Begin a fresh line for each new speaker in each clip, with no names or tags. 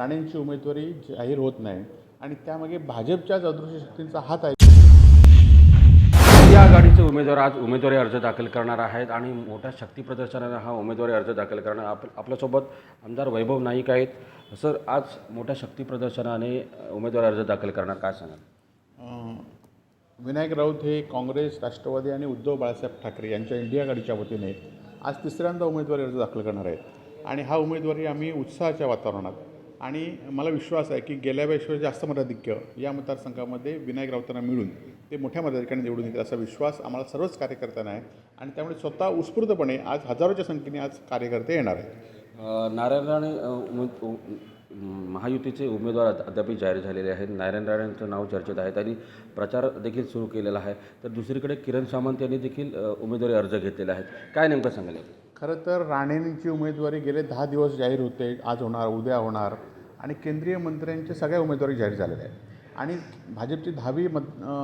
राणेंची उमेदवारी जाहीर होत नाही आणि त्यामागे भाजपच्याच अदृश्य शक्तींचा हात आहे.
या आघाडीचे उमेदवार आज उमेदवारी अर्ज दाखल करणार आहेत आणि मोठ्या शक्ती प्रदर्शनाने हा उमेदवारी अर्ज दाखल करणार. आप आपल्यासोबत आमदार वैभव नाईक आहेत. सर आज मोठ्या शक्ती प्रदर्शनाने उमेदवारी अर्ज दाखल करणार. काय सांगाल?
विनायक राऊत हे काँग्रेस राष्ट्रवादी आणि उद्धव बाळासाहेब ठाकरे यांच्या इंडिया आघाडीच्या वतीने आज तिसऱ्यांदा उमेदवारी अर्ज दाखल करणार आहेत. आणि हा उमेदवारी आम्ही उत्साहाच्या वातावरणात आणि मला विश्वास आहे की गेल्या वेळेस जास्त मताधिक्य या मतदारसंघामध्ये विनायक राऊतांना मिळून ते मोठ्या मताधिकाने निवडून येतील असा विश्वास आम्हाला सर्वच कार्यकर्त्यांना आहे. आणि त्यामुळे स्वतः उत्स्फूर्तपणे आज हजारोच्या संख्येने आज कार्यकर्ते येणार आहेत.
नारायण राणे महायुतीचे उमेदवार अद्यापही जाहीर झालेले आहेत. नारायण राणेंचं नाव चर्चेत आहे. त्यांनी प्रचार देखील सुरू केलेला आहे. तर दुसरीकडे किरण सामंत यांनी देखील उमेदवारी अर्ज घेतलेला आहे. काय नेमकं सांगायला
खरं तर राणेंची उमेदवारी गेले दहा दिवस जाहीर होते आज होणार उद्या होणार. आणि केंद्रीय मंत्र्यांच्या सगळ्या उमेदवारी जाहीर झालेल्या आहेत. आणि भाजपची दहावी मत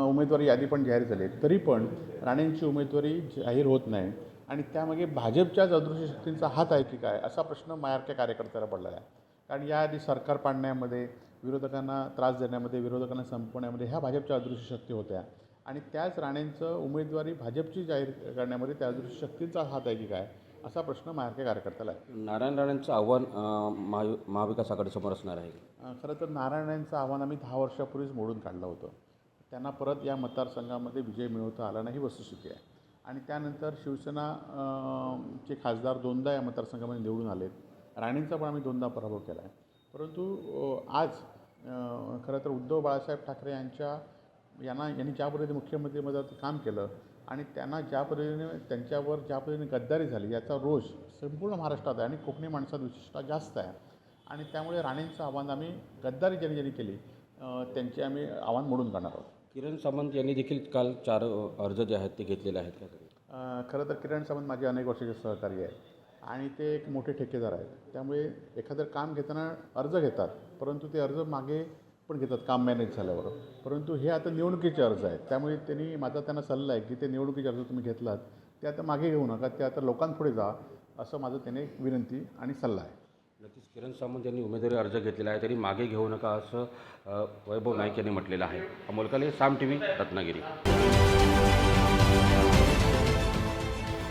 उमेदवारी यादी पण जाहीर झाली आहे. तरी पण राणेंची उमेदवारी जाहीर होत नाही. आणि त्यामागे भाजपच्याच अदृश्य शक्तींचा हात आहे की काय असा प्रश्न मायारक्या कार्यकर्त्याला पडलेला आहे. कारण याआधी सरकार पाडण्यामध्ये विरोधकांना त्रास देण्यामध्ये विरोधकांना संपवण्यामध्ये ह्या भाजपच्या अदृश्य शक्ती होत्या. आणि त्याच राणेंचं उमेदवारी भाजपची जाहीर करण्यामध्ये त्या अदृश्य शक्तींचा हात आहे की काय असा प्रश्न मायारक्या कार्यकर्त्याला आहे.
नारायण राणेंचं आव्हान अ, महायु महाविकास आघाडीसमोर असणार आहे.
खरं तर नारायण यांचं आव्हान आम्ही दहा वर्षापूर्वीच मोडून काढलं होतं. त्यांना परत या मतदारसंघामध्ये विजय मिळवता आला नाही ही वस्तुस्थिती आहे. आणि त्यानंतर शिवसेना चे खासदार दोनदा या मतदारसंघामध्ये निवडून आलेत. राणेंचा पण आम्ही दोनदा पराभव केला आहे परंतु आज खरं तर उद्धव बाळासाहेब ठाकरे यांच्या यांना यांनी ज्या पद्धतीने मुख्यमंत्रीपदात काम केलं आणि त्यांना ज्या पद्धतीने त्यांच्यावर ज्या पद्धतीने गद्दारी झाली याचा रोष संपूर्ण महाराष्ट्रात आहे आणि कोकणी माणसात विशिष्टता जास्त आहे. आणि त्यामुळे राणेंचं आव्हान आम्ही गद्दारी ज्यांनी ज्यांनी केली त्यांचे आम्ही आव्हान मोडून काढणार आहोत.
किरण सामंत यांनी देखील काल चार अर्ज जे आहेत ते घेतलेले आहेत का?
खरं तर किरण सावंत माझे अनेक वर्षाचे सहकारी आहेत आणि ते एक मोठे ठेकेदार आहेत. त्यामुळे एखादं काम घेताना अर्ज घेतात परंतु ते अर्ज मागे पण घेतात काम मॅनेज झाल्यावर. परंतु हे आता निवडणुकीचे अर्ज आहेत. त्यामुळे त्यांनी माझा त्यांना सल्ला आहे की ते निवडणुकीचे अर्ज तुम्ही घेतलात ते आता मागे घेऊ नका ते आता लोकांपुढे जा असं माझं त्याने एक विनंती आणि सल्ला आहे.
नक्कीच किरण सामंत यांनी उमेदवारी अर्ज घेतलेला आहे तरी मागे घेऊ नका असं वैभव नाईक यांनी म्हटलेलं आहे. अमोलकाले साम टी व्ही रत्नागिरी.